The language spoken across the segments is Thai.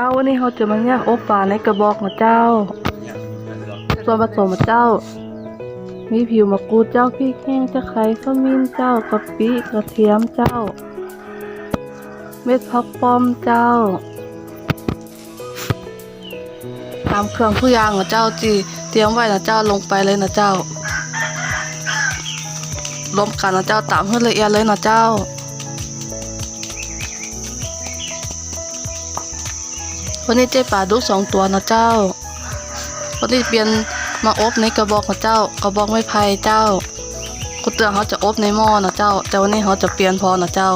จ้าวันนี้เราจะมาแยโอปลาในกระบอกนะเจ้า ส่วนผสมนะเจ้า มีผิวมะกรูดเจ้าพริกแห้งตะไคร้ขมิ้นเจ้ากะปิกระเทียมเจ้า เม็ดผักป้อมเจ้าตามเครื่องผู้ยางนะเจ้าจีเตรียมไว้นะเจ้าลงไปเลยนะเจ้ารวมกันนะเจ้าตามให้ละเอียดเลยนะเจ้า วันนี้เจ๊ป่าดุกสองตัวนะเจ้า วันนี้เปลี่ยนมาอบในกระบอกนะเจ้า กระบอกไม้ไผ่เจ้ากุเตืองเขาจะอบในหม้อนะเจ้า แต่วันนี้เขาจะเปลี่ยนพอนะเจ้า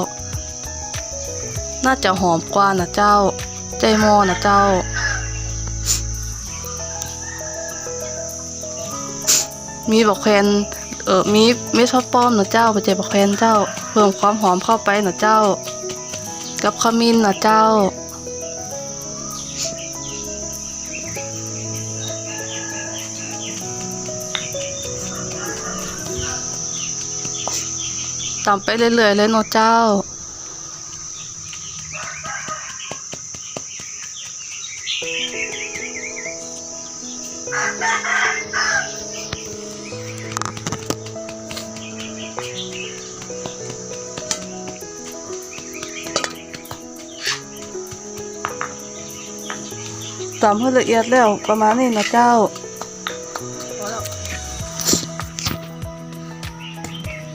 น่าจะหอมกว่านะเจ้า ใจหม้อนะเจ้ามีบักแคนเออมีเม็ดข้าวป้อมนะเจ้าปัจเจบักแคนเจ้า เพิ่มความหอมเข้าไปนะเจ้า กับขมิ้นนะเจ้า ตามไปเรื่อยๆเลยเนาะเจ้า ตามให้ละเอียดแล้วประมาณนี้นะเจ้า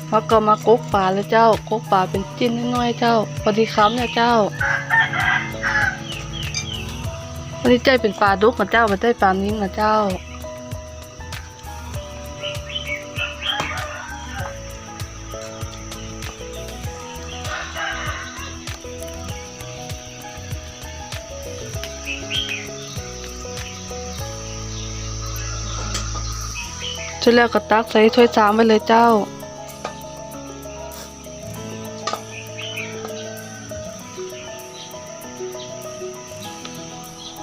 แล้วก็มากกปลาเลยเจ้ากกปลาเป็นจิ้นน้อยๆเจ้าพอดีคำเนี่ยเจ้าวันนี้ใจเป็นปลาดุกนะเจ้าไม่ได้ปลานิ้งนะเจ้า ร็จแล้วก็ตักใส่ถ้วยจามไปเลยเจ้า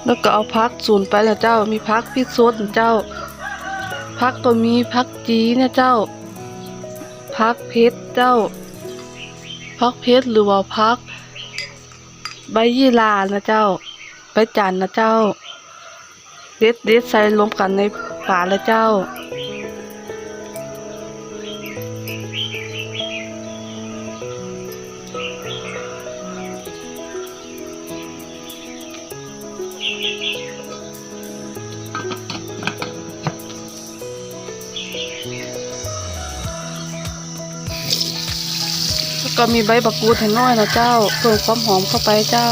แล้วก็เอาพักศูนไปแล้วเจ้า มีพักพิซซดเจ้า พักก็มีพักจีเนี่ยเจ้า พักเพชรเจ้า พักเพชรหรือว่าพัก ใบยี่ลานะเจ้า ใบจันนะเจ้าเด็ดเด็ดใส่รวมกันในฝาเลยเจ้า ก็มีใบบักกูดให้น้อยนะเจ้า เพิ่มความหอมเข้าไปเจ้า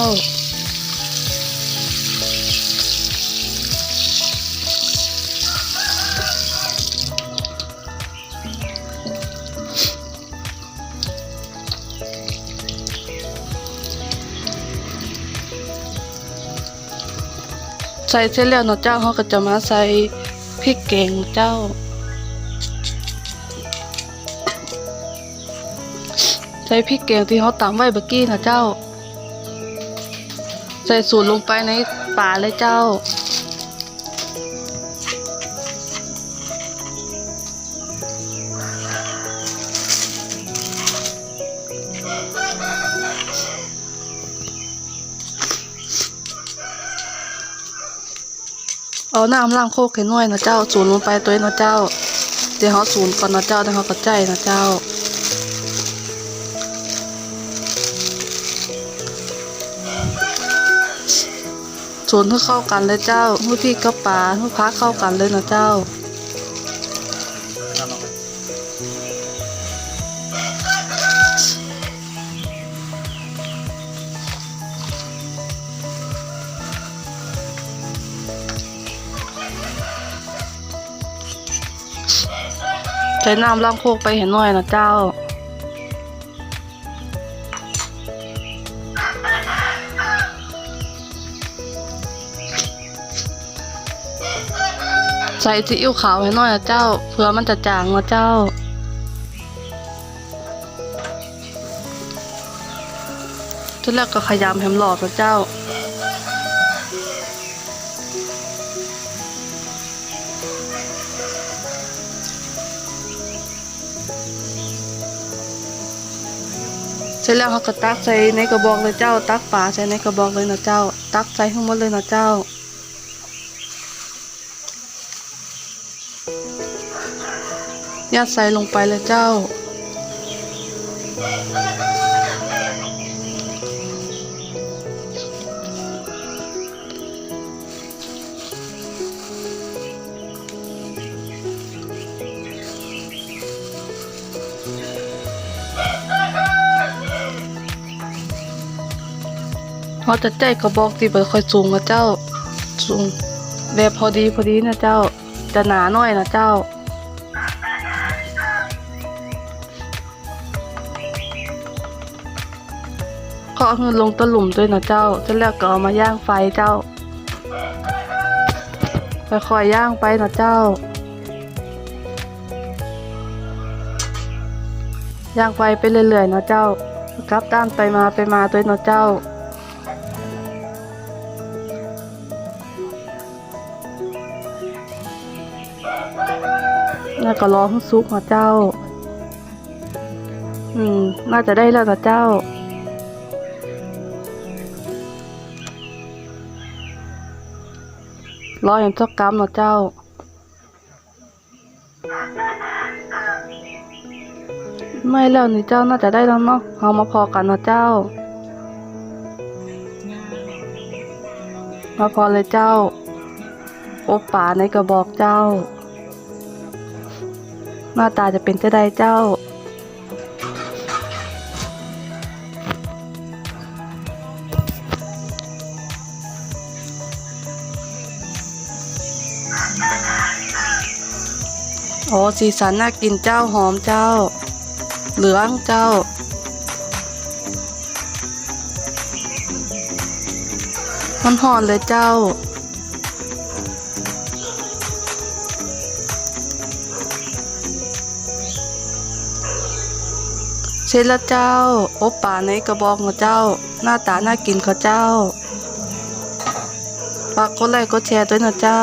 ใส่เสร็จแล้วนะเจ้าเขาก็จะมาใส่พริกแกงเจ้า ส่พริกแกงที่เขาตำไว้เมื่อกี้นะเจ้า ใส่สูตรลงไปในป่าเลยเจ้า เอาน้ำล้างโคกให้น่อยนะเจ้า สูนลงไปตัวนะเจ้า เดี๋ยวเขาสูนก่อนนะเจ้าเดี๋ยวเขาก็ใจนะเจ้า สนให้เข้ากันเลยเจ้าให้พี่กับปลาให้พักเข้ากันเลยนะเจ้าใช้น้ำล้างโคกไปเห็นหน่อยนะเจ้า ใส่ซีอิ๊วขาวให้หน่อยนะเจ้าเพื่อมันจะจางนะเจ้าเสร็จแล้วก็ขยำแฮมหลอดนะเจ้า เสร็จแล้วเขาก็ตักใส่ในกระบอกเลยเจ้า ตักปลาใส่ในกระบอกเลยนะเจ้า ตักใส่ทั้งหมดเลยนะเจ้า ยัดใส่ลงไปเลยเจ้า เขาจะใจกระบอกที่เปิดค่อยสูงนะเจ้า สูงแบบพอดีพอดีนะเจ้า จะหนาหน่อยนะเจ้า ก็เอาเงินลงตะหลุมด้วยนะเจ้าเสร็จแล้วก็เอามาย่างไฟเจ้าค่อยๆย่างไปนะเจ้า ย่างไฟไปเรื่อยๆนะเจ้ากลับด้านไปมาไปมาด้วยนะเจ้าแล้วก็ร้อให้ซุกนะเจ้า อืม น่าจะได้แล้วนะเจ้า รออย่างเจ้ากรรมนะเจ้า ไม่แล้วนี่เจ้าน่าจะได้แล้วเนาะเอามาพอกันนะเจ้า มาพอเลยเจ้า โอป่าในกระบอกเจ้า หน้าตาจะเป็นจะได้เจ้า โอ้สีสันน่ากินเจ้าหอมเจ้า เหลืองเจ้า มันหอนเลยเจ้า เสร็จแล้วเจ้า โอป่าในกระบอกของเจ้า หน้าตาน่ากินเขาเจ้าฝากกดไลค์กดแชร์ด้วยนะเจ้า